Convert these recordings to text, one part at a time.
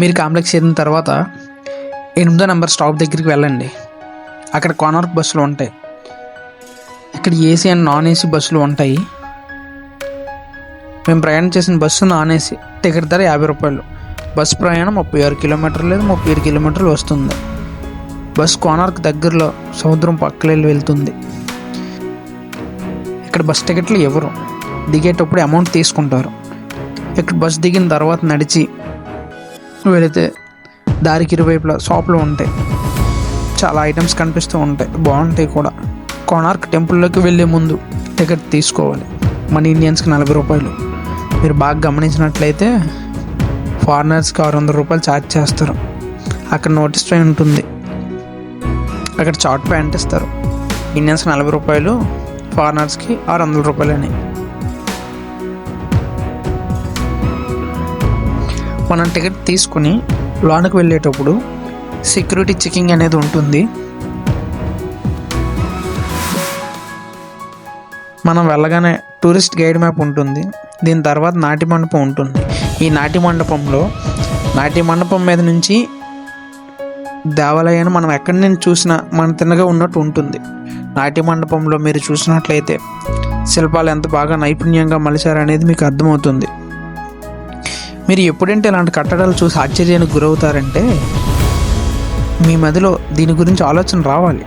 మీరు కాంప్లెక్స్ చేరిన తర్వాత ఎనిమిదో నెంబర్ స్టాప్ దగ్గరికి వెళ్ళండి. అక్కడ కోనార్క్ బస్సులు ఉంటాయి. ఇక్కడ ఏసీ అండ్ నాన్ ఏసీ బస్సులు ఉంటాయి. మేము ప్రయాణం చేసిన బస్సు నాన్ ఏసీ. టికెట్ ధర యాభై రూపాయలు. బస్సు ప్రయాణం ముప్పై ఆరు కిలోమీటర్లు లేదా ముప్పై ఏడు కిలోమీటర్లు వస్తుంది. బస్ కోనార్క్ దగ్గరలో సముద్రం పక్కన వెళ్తుంది. ఇక్కడ బస్ టికెట్లు ఇవ్వరు దిగేటప్పుడు అమౌంట్ తీసుకుంటారు. ఇక్కడ బస్ దిగిన తర్వాత నడిచి వెళితే దారికి ఇరువైపులా షాపులు ఉంటాయి. చాలా ఐటమ్స్ కనిపిస్తూ ఉంటాయి. బాగుంటాయి కూడా. కోనార్క్ టెంపుల్లోకి వెళ్ళే ముందు టికెట్ తీసుకోవాలి. మన ఇండియన్స్కి నలభై రూపాయలు. మీరు బాగా గమనించినట్లయితే ఫారినర్స్కి ఆరు వందల రూపాయలు ఛార్జ్ చేస్తారు. అక్కడ నోటీస్ పై ఉంటుంది. అక్కడ చాట్ ప్యాంట్ ఇస్తారు. ఇండియన్స్కి నలభై రూపాయలు ఫారినర్స్కి ఆరు వందల రూపాయలు అని. మనం టికెట్ తీసుకుని లోనకు వెళ్ళేటప్పుడు సెక్యూరిటీ చెకింగ్ అనేది ఉంటుంది. మనం వెళ్ళగానే టూరిస్ట్ గైడ్ మ్యాప్ ఉంటుంది. దీని తర్వాత నాటి మండపం ఉంటుంది. ఈ నాటి మండపంలో నాటి మండపం మీద నుంచి దేవాలయాన్ని మనం ఎక్కడి నుంచి చూసినా మన తిన్నగా ఉన్నట్టు ఉంటుంది. నాటి మండపంలో మీరు చూసినట్లయితే శిల్పాలు ఎంత బాగా నైపుణ్యంగా మలిచారనేది మీకు అర్థమవుతుంది. మీరు ఎప్పుడంటే ఇలాంటి కట్టడాలు చూసి ఆశ్చర్యానికి గురవుతారంటే మీ మదిలో దీని గురించి ఆలోచన రావాలి.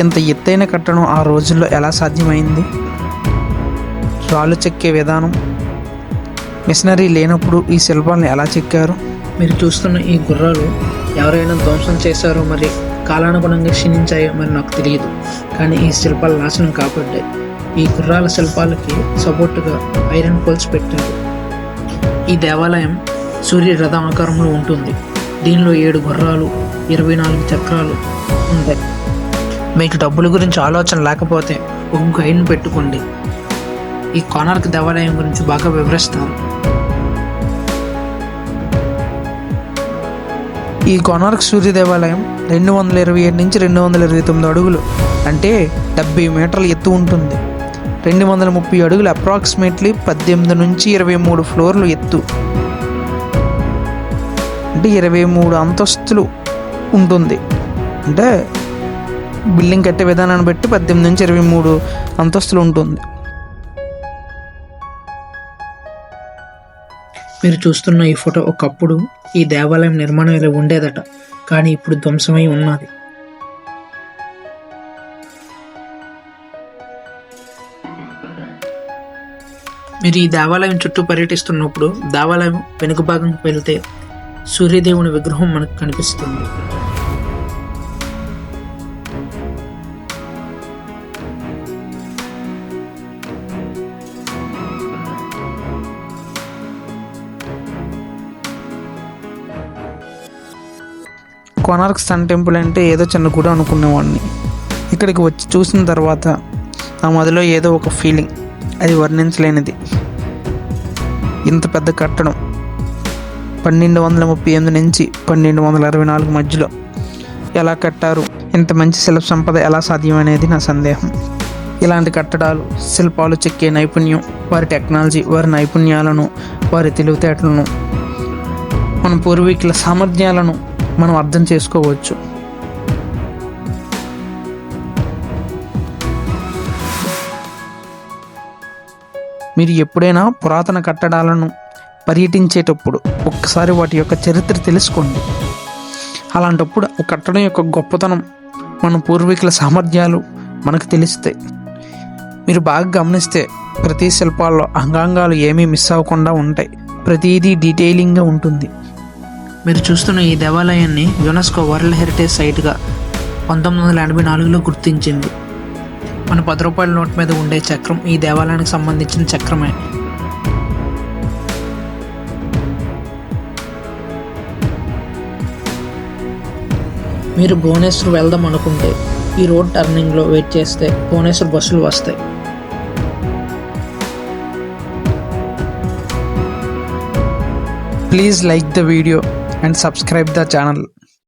ఇంత ఎత్తైన కట్టడం ఆ రోజుల్లో ఎలా సాధ్యమైంది? రాళ్ళు చెక్కే విధానం మిషనరీ లేనప్పుడు ఈ శిల్పాలను ఎలా చెక్కారు? మీరు చూస్తున్న ఈ గుర్రాలు ఎవరైనా ధ్వంసం చేశారో మరి కాలానుగుణంగా క్షీణించాయో మరి నాకు తెలియదు. కానీ ఈ శిల్పాలు నాశనం కాపాడ్డాయి ఈ గుర్రాల శిల్పాలకి సపోర్టుగా ఐరన్ పోల్స్ పెట్టారు. ఈ దేవాలయం సూర్యరథ ఆకారంలో ఉంటుంది. దీనిలో ఏడు గుర్రాలు ఇరవై నాలుగు చక్రాలు ఉంటాయి. మీకు డబ్బుల గురించి ఆలోచన లేకపోతే ఒక గైడ్ని పెట్టుకోండి. ఈ కోనార్క్ దేవాలయం గురించి బాగా వివరిస్తారు ఈ కోనార్క్ సూర్య దేవాలయం రెండు వందల ఇరవై ఏడు నుంచి రెండు వందల ఇరవై తొమ్మిది అడుగులు అంటే డెబ్బై మీటర్ల ఎత్తు ఉంటుంది. రెండు వందల ముప్పై అడుగులు అప్రాక్సిమేట్లీ పద్దెనిమిది నుంచి ఇరవై మూడు ఫ్లోర్లు ఎత్తు. అంటే ఇరవై మూడు అంతస్తులు ఉంటుంది. అంటే బిల్డింగ్ కట్టే విధానాన్ని బట్టి పద్దెనిమిది నుంచి ఇరవై మూడు అంతస్తులు ఉంటుంది. మీరు చూస్తున్న ఈ ఫోటో ఒకప్పుడు ఈ దేవాలయం నిర్మాణం ఇలా ఉండేదట. కానీ ఇప్పుడు ధ్వంసమై ఉన్నది. మీరు ఈ దేవాలయం చుట్టూ పర్యటిస్తున్నప్పుడు దేవాలయం వెనుక భాగంకి వెళ్తే సూర్యదేవుని విగ్రహం మనకు కనిపిస్తుంది. కోనార్క్ సన్ టెంపుల్ అంటే ఏదో చిన్న గుడి అనుకునేవాడిని. ఇక్కడికి వచ్చి చూసిన తర్వాత నా మదిలో ఏదో ఒక ఫీలింగ్ అది వర్ణించలేనిది. ఇంత పెద్ద కట్టడం పన్నెండు వందల ముప్పై ఎనిమిది నుంచి పన్నెండు వందల అరవై నాలుగు మధ్యలో ఎలా కట్టారు? ఇంత మంచి శిల్ప సంపద ఎలా సాధ్యం అనేది నా సందేహం. ఇలాంటి కట్టడాలు శిల్పాలు చెక్కే నైపుణ్యం వారి టెక్నాలజీ వారి నైపుణ్యాలను వారి తెలివితేటలను మన పూర్వీకుల సామర్థ్యాలను మనం అర్థం చేసుకోవచ్చు. మీరు ఎప్పుడైనా పురాతన కట్టడాలను పర్యటించేటప్పుడు ఒక్కసారి వాటి యొక్క చరిత్ర తెలుసుకోండి. అలాంటప్పుడు ఆ కట్టడం యొక్క గొప్పతనం మన పూర్వీకుల సామర్థ్యాలు మనకు తెలుస్తాయి మీరు బాగా గమనిస్తే ప్రతి శిల్పాల్లో అంగాంగాలు ఏమీ మిస్ అవ్వకుండా ఉంటాయి. ప్రతిదీ డీటెయిలింగ్గా ఉంటుంది. మీరు చూస్తున్న ఈ దేవాలయాన్ని యునెస్కో వరల్డ్ హెరిటేజ్ సైట్గా పంతొమ్మిది వందల ఎనభై నాలుగులో గుర్తించింది. మన పది రూపాయల నోట్ మీద ఉండే చక్రం ఈ దేవాలయానికి సంబంధించిన చక్రమే. మీరు భువనేశ్వర్ వెళ్దాం అనుకుంటే ఈ రోడ్ టర్నింగ్లో వెయిట్ చేస్తే భువనేశ్వర్ బస్సులు వస్తాయి. Please like the video and subscribe the channel